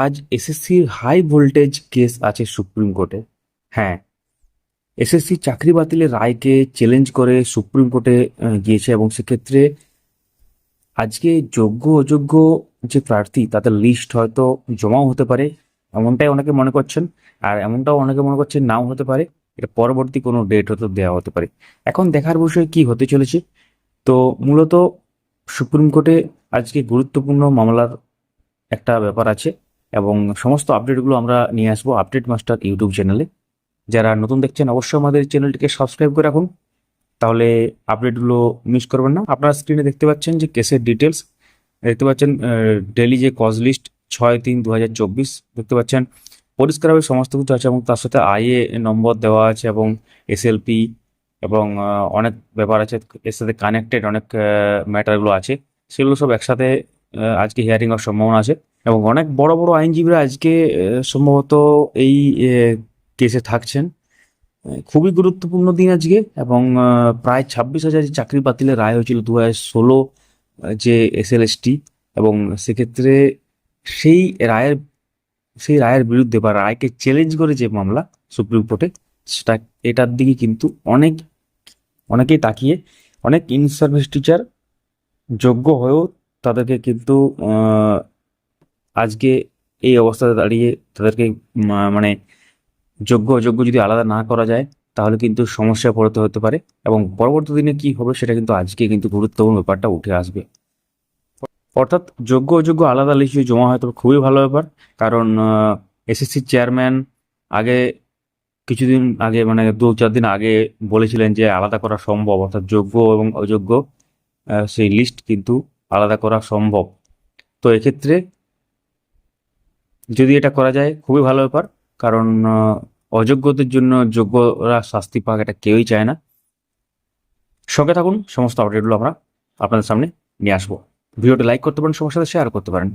আজ এসএসসির high voltage case আছে সুপ্রিম কোর্টে। হ্যাঁ এসএসসি চাকরি বাতিলের রায়কে চ্যালেঞ্জ করে সুপ্রিম কোর্টে গিয়েছে এবং সেক্ষেত্রে আজকে যোগ্য অযোগ্য যে প্রার্থী তাদের লিস্ট হয়তো জমাও হতে পারে, এমনটাই অনেকে মনে করছেন। আর এমনটাও অনেকে মনে করছেন নাও হতে পারে, এটা পরবর্তী কোনো ডেট হয়তো দেওয়া হতে পারে। এখন দেখার বিষয় কি হতে চলেছে? তো মূলত সুপ্রিম কোর্টে আজকে গুরুত্বপূর্ণ মামলার একটা ব্যাপার আছে। এবং সমস্ত আপডেটগুলো আমরা নিয়ে আসব আপডেট মাস্টার ইউটিউব চ্যানেলে যারা নতুন দেখছেন, অবশ্যই আমাদের চ্যানেলটিকে সাবস্ক্রাইব করে রাখুন। তাহলে আপডেটগুলো মিস করবেন না। আপনারা স্ক্রিনে দেখতে পাচ্ছেন যে কেসের ডিটেলস দেখতে পাচ্ছেন ডেলি যে কজ লিস্ট ছয় তিন দু দেখতে পাচ্ছেন পরিষ্কারভাবে সমস্ত কিছু আছে এবং তার সাথে আইএ নম্বর দেওয়া আছে এবং এসএলপি এবং অনেক ব্যাপার আছে। এর সাথে কানেক্টেড অনেক ম্যাটারগুলো আছে। সেগুলো সব একসাথে আজকে হিয়ারিং হওয়ার সম্ভাবনা আছে। এবং অনেক বড় বড় আইনজীবীরা আজকে সম্ভবত এই কেসে থাকছেন। খুবই গুরুত্বপূর্ণ দিন আজকে এবং প্রায় ছাব্বিশ হাজার চাকরি বাতিলের রায় হয়েছিল দু হাজার ষোলো যে এসএলএসটি এবং সেক্ষেত্রে সেই রায়ের সেই রায়ের বিরুদ্ধে বা রায়কে চ্যালেঞ্জ করে যে মামলা সুপ্রিম কোর্টে, সেটা, এটার দিকে কিন্তু অনেক, অনেকেই তাকিয়ে, অনেক ইন সার্ভিস টিচার যোগ্য হয়েও তাদেরকে কিন্তু আজকে এই অবস্থাতে দাঁড়িয়ে তাদেরকে মানে যোগ্য অযোগ্য যদি আলাদা না করা যায়, তাহলে কিন্তু সমস্যায় পড়তে হতে পারে এবং পরবর্তী দিনে কি হবে সেটা কিন্তু আজকে কিন্তু গুরুত্বপূর্ণ ব্যাপারটা উঠে আসবে। অর্থাৎ যোগ্য অযোগ্য আলাদা লিস্ট যদি জমা হয়, তবে খুবই ভালো ব্যাপার। কারণ এসএসসি চেয়ারম্যান আগে কিছুদিন আগে মানে দু চার দিন আগে বলেছিলেন যে আলাদা করা সম্ভব, অর্থাৎ যোগ্য এবং অযোগ্য সেই লিস্ট কিন্তু আলাদা করা সম্ভব। তো এক্ষেত্রে যদি এটা করা যায়, খুবই ভালো ব্যাপার। কারণ অযোগ্যদের জন্য যোগ্যরা শাস্তি পাক এটা কেউই চায় না। সঙ্গে থাকুন, সমস্ত আপডেটগুলো আমরা আপনাদের সামনে নিয়ে আসব। ভিডিওটি লাইক করতে পারেন সবার সাথে শেয়ার করতে পারেন।